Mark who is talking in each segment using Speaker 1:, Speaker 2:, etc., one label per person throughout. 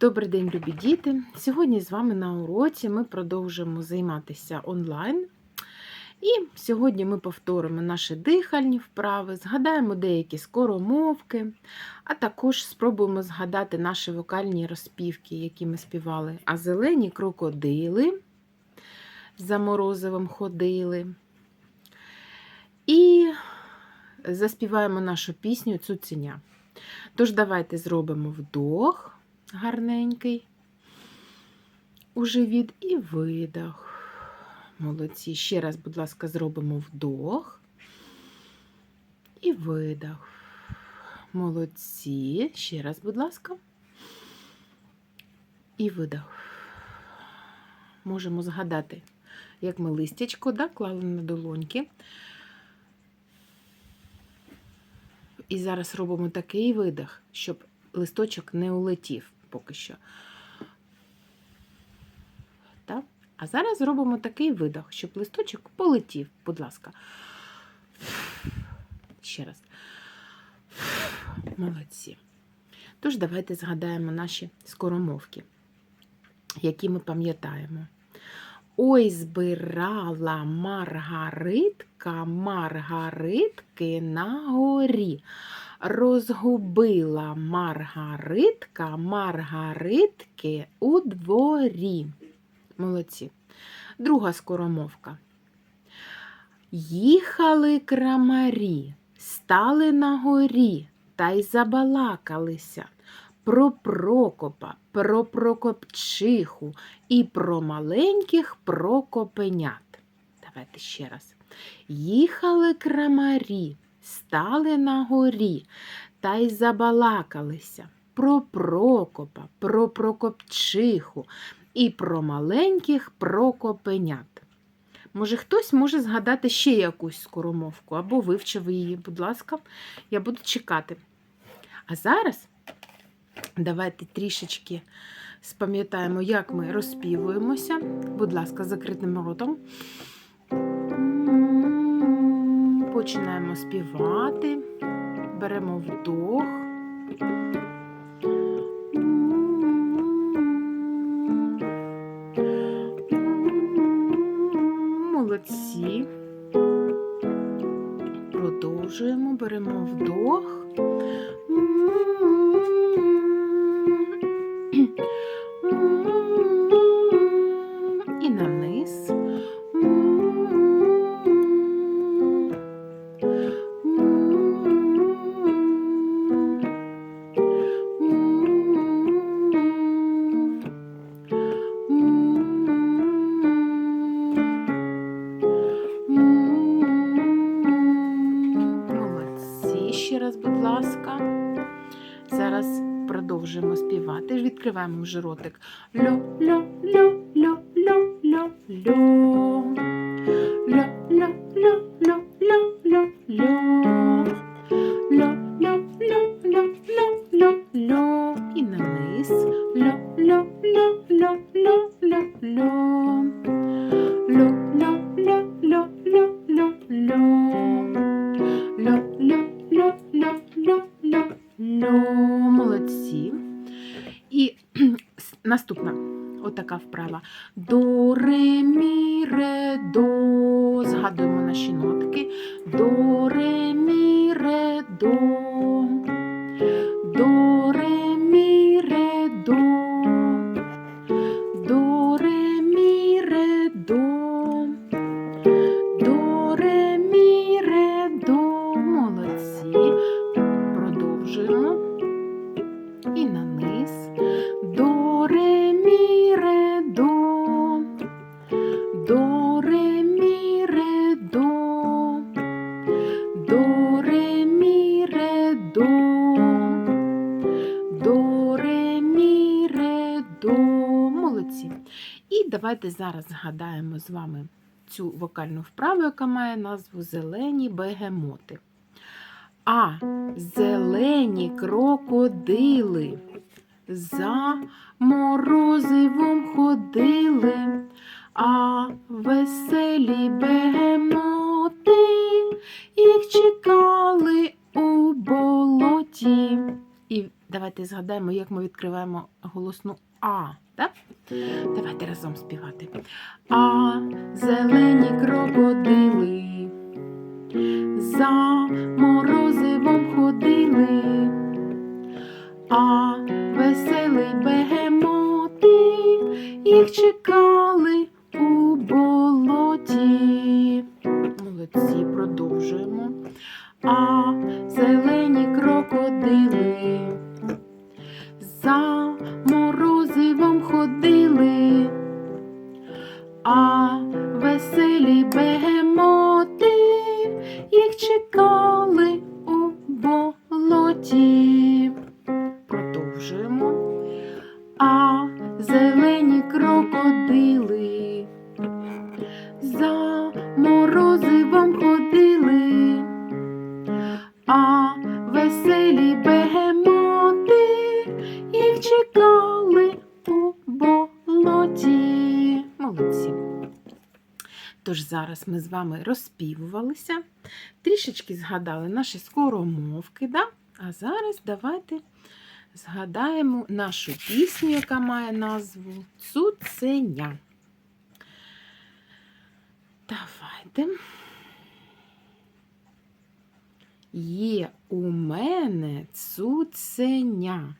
Speaker 1: Добрий день, любі діти! Сьогодні з вами на уроці ми продовжимо займатися онлайн. І сьогодні ми повторимо наші дихальні вправи, згадаємо деякі скоромовки, а також спробуємо згадати наші вокальні розпівки, які ми співали. А зелені крокодили за морозивом ходили. І заспіваємо нашу пісню Цуценя. Тож, давайте зробимо вдох гарненький у живіт і видох. Молодці. Ще раз, будь ласка, зробимо вдох і видох. Молодці. Ще раз, будь ласка. І видох. Можемо згадати, як ми листячко да, клали на долоньки. І зараз робимо такий видих, щоб листочок не улетів поки що. Так? А зараз зробимо такий видох, щоб листочок полетів, будь ласка. Ще раз. Молодці. Тож, давайте згадаємо наші скоромовки, які ми пам'ятаємо. Ой, збирала Маргаритка Маргаритки на горі. Розгубила Маргаритка Маргаритки у дворі. Молодці. Друга скоромовка. Їхали крамарі, стали на горі та й забалакалися про Прокопа, про Прокопчиху і про маленьких прокопенят. Давайте ще раз. Їхали крамарі, стали на горі та й забалакалися про Прокопа, про Прокопчиху і про маленьких прокопенят. Може, хтось може згадати ще якусь скоромовку або вивчив її, будь ласка, я буду чекати. А зараз давайте трішечки спам'ятаємо, як ми розспівуємося. Будь ласка, закритим ротом. Починаємо співати, беремо вдох. Молодці. Продовжуємо, беремо вдох. Продовжуємо співати. Відкриваємо вже ротик. Льо, льо, льо, льо, льо, льо, льо. Льо, льо, льо, льо, льо, льо, льо. Льо, льо, льо, льо, льо, льо. І на низ. Льо, льо, льо, льо, льо, льо. Льо, отака давайте зараз згадаємо з вами цю вокальну вправу, яка має назву Зелені бегемоти. А зелені крокодили за морозивом ходили, а веселі бегемоти їх чекали у болоті. І Давайте згадаємо, як ми відкриваємо голосну А. Так? Давайте разом співати. А зелені крокодили за морозивом ходили, а веселий бегемоти їх чекали у болоті. Молодці, продовжуємо. А зелені крокодили за ходили, а веселі бегемоти їх чекали Тож зараз ми з вами розпівувалися, трішечки згадали наші скоромовки, да? а зараз давайте згадаємо нашу пісню, яка має назву Цуценя. Давайте. Є у мене цуценя.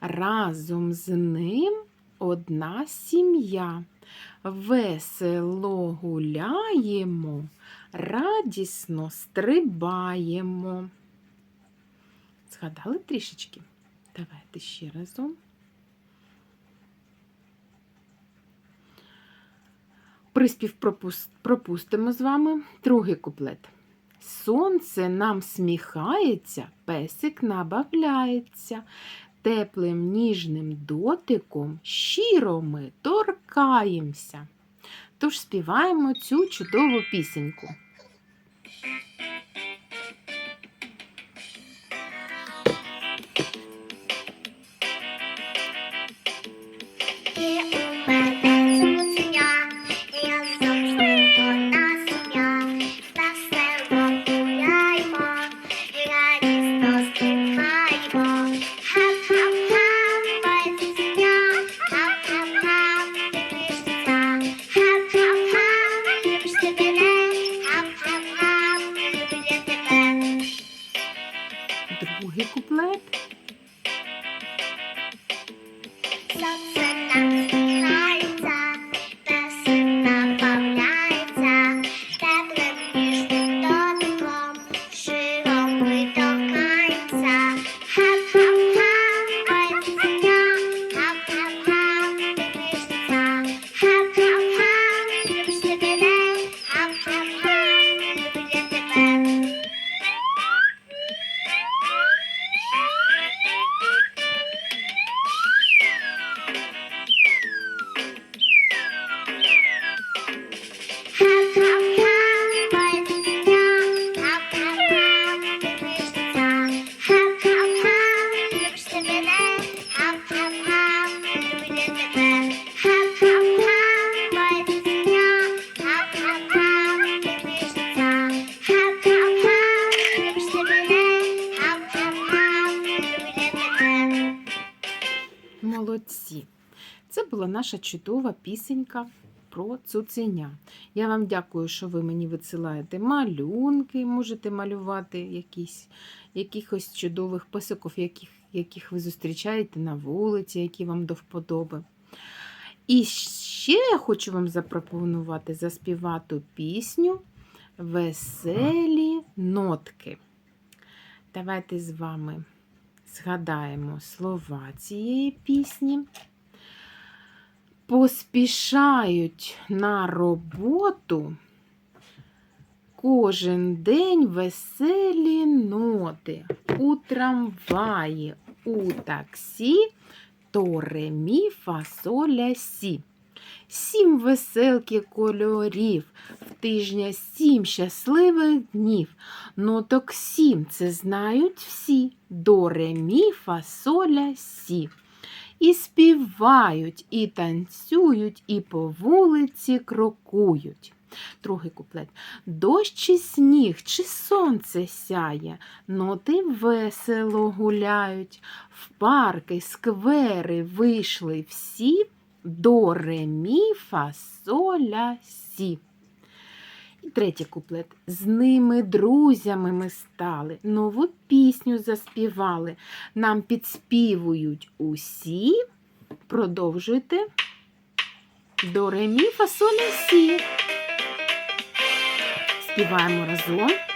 Speaker 1: Разом з ним одна сім'я. Весело гуляємо, радісно стрибаємо. Згадали трішечки? Давайте ще разом. Приспів пропустимо з вами. Другий куплет. Сонце нам сміхається, песик набавляється. Теплим ніжним дотиком щиро ми торкаємося. Тож співаємо цю чудову пісеньку. Була наша чудова пісенька про цуценя. Я вам дякую, що ви мені висилаєте малюнки, можете малювати якісь, якихось чудових писоків, яких, яких ви зустрічаєте на вулиці, які вам до вподоби. І ще я хочу вам запропонувати заспівати пісню Веселі нотки. Давайте з вами згадаємо слова цієї пісні. Поспішають на роботу кожен день веселі ноти у трамваї, у таксі, то ре, мі, фа, соль, сі. Сім веселки кольорів, в тижня сім щасливих днів. Ноток сім це знають всі. До ре, мі, фа, соль, ля, сі. І співають, і танцюють, і по вулиці крокують. Другий куплет. Дощ чи сніг, чи сонце сяє, ноти весело гуляють, в парки, сквери вийшли всі до ре, мі, фа, соль, ля, сі. Третій куплет. З ними друзями ми стали, нову пісню заспівали. Нам підспівують усі. Продовжуйте. До ре, мі, фа, соль, ля, сі. Співаємо разом.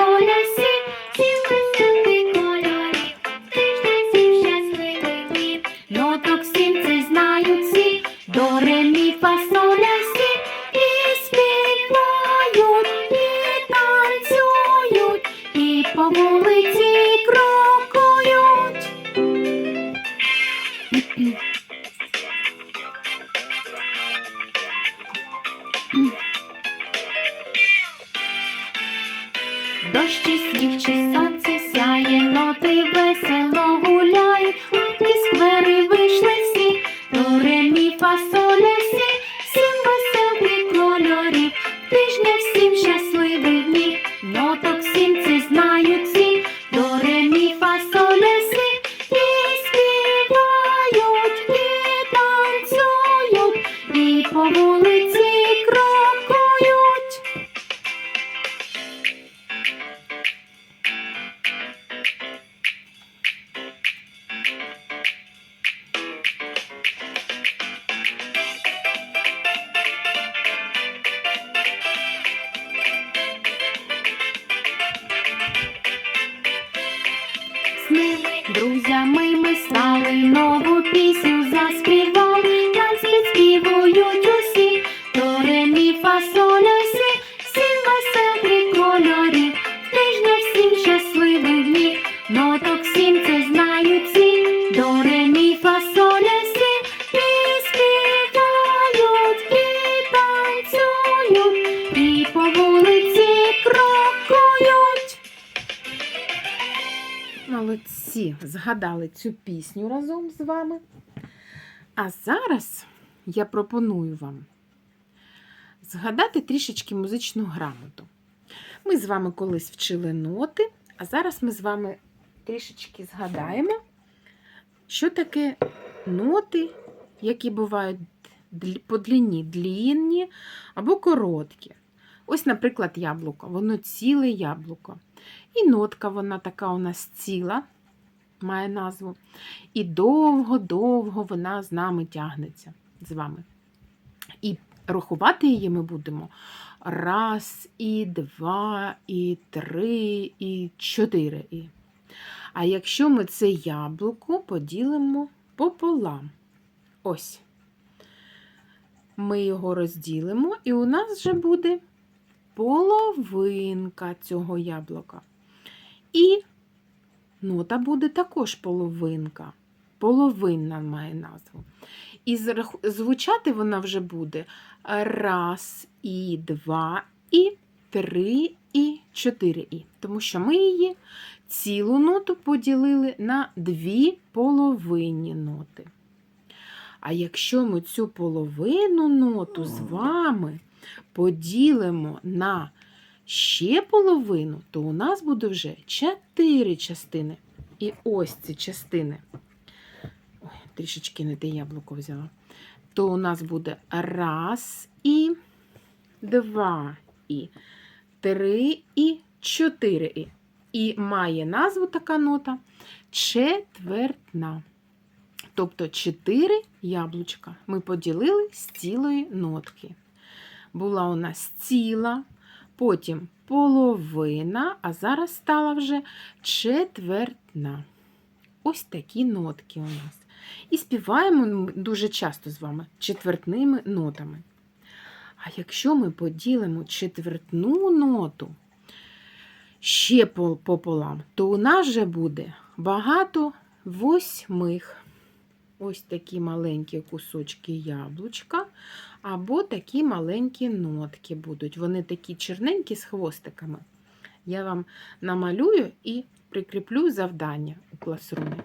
Speaker 1: そらせ Чи сонце сяє, ноти весело гуляють, і сквери вийшли всі, Згадали цю пісню разом з вами. А зараз я пропоную вам згадати трішечки музичну грамоту. Ми з вами колись вчили ноти, а зараз ми з вами трішечки згадаємо, що таке ноти, які бувають по длині длінні або короткі. Ось, наприклад, яблуко, воно ціле яблуко. І нотка вона така у нас ціла, має назву. І довго-довго вона з нами тягнеться з вами. І рахувати її ми будемо раз, і два, і три, і чотири. І. А якщо ми це яблуко поділимо пополам. Ось. Ми його розділимо, і у нас вже буде половинка цього яблука. І нота буде також половинка. Половинна має назву. І звучати вона вже буде раз, і два, і три, і чотири і. Тому що ми її цілу ноту поділили на дві половинні ноти. А якщо ми цю половину ноту з вами поділимо на ще половину, то у нас буде вже чотири частини. І ось ці частини. Ой, трішечки не те яблуко взяла. То у нас буде раз і два і три і чотири і. І має назву така нота четвертна. Тобто чотири яблучка ми поділили з цілої нотки. Була у нас ціла, потім половина, а зараз стала вже четвертна. Ось такі нотки у нас. І співаємо дуже часто з вами четвертними нотами. А якщо ми поділимо четвертну ноту ще пополам, то у нас вже буде багато восьмих. Ось такі маленькі кусочки яблучка. Або такі маленькі нотки будуть. Вони такі чорненькі з хвостиками. Я вам намалюю і прикріплю завдання у класрумі.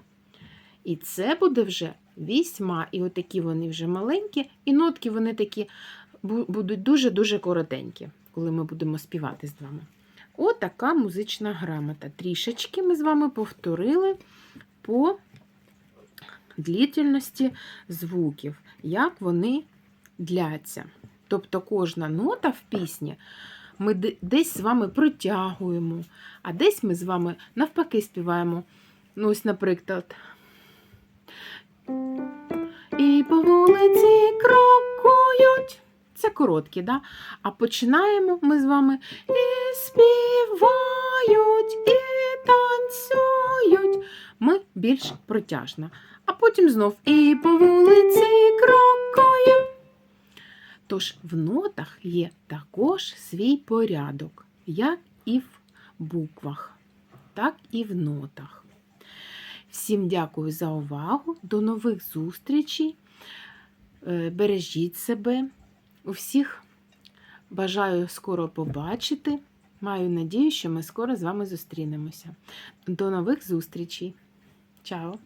Speaker 1: І це буде вже вісьма. І отакі вони вже маленькі, і нотки вони такі будуть дуже-дуже коротенькі, коли ми будемо співати з вами. Отака музична грамота. Трішечки ми з вами повторили по длительності звуків, як вони дляться. Тобто кожна нота в пісні ми десь з вами протягуємо, а десь ми з вами навпаки співаємо. Ну, ось, наприклад. І по вулиці крокують. Це короткі, да? А починаємо ми з вами і співають, і танцюють. Ми більш протяжно. А потім знов і по вулиці крокуємо. Тож в нотах є також свій порядок, як і в буквах, так і в нотах. Всім дякую за увагу. До нових зустрічей. Е, Бережіть себе. Усіх бажаю скоро побачити. Маю надію, що ми скоро з вами зустрінемося. До нових зустрічей. Чао!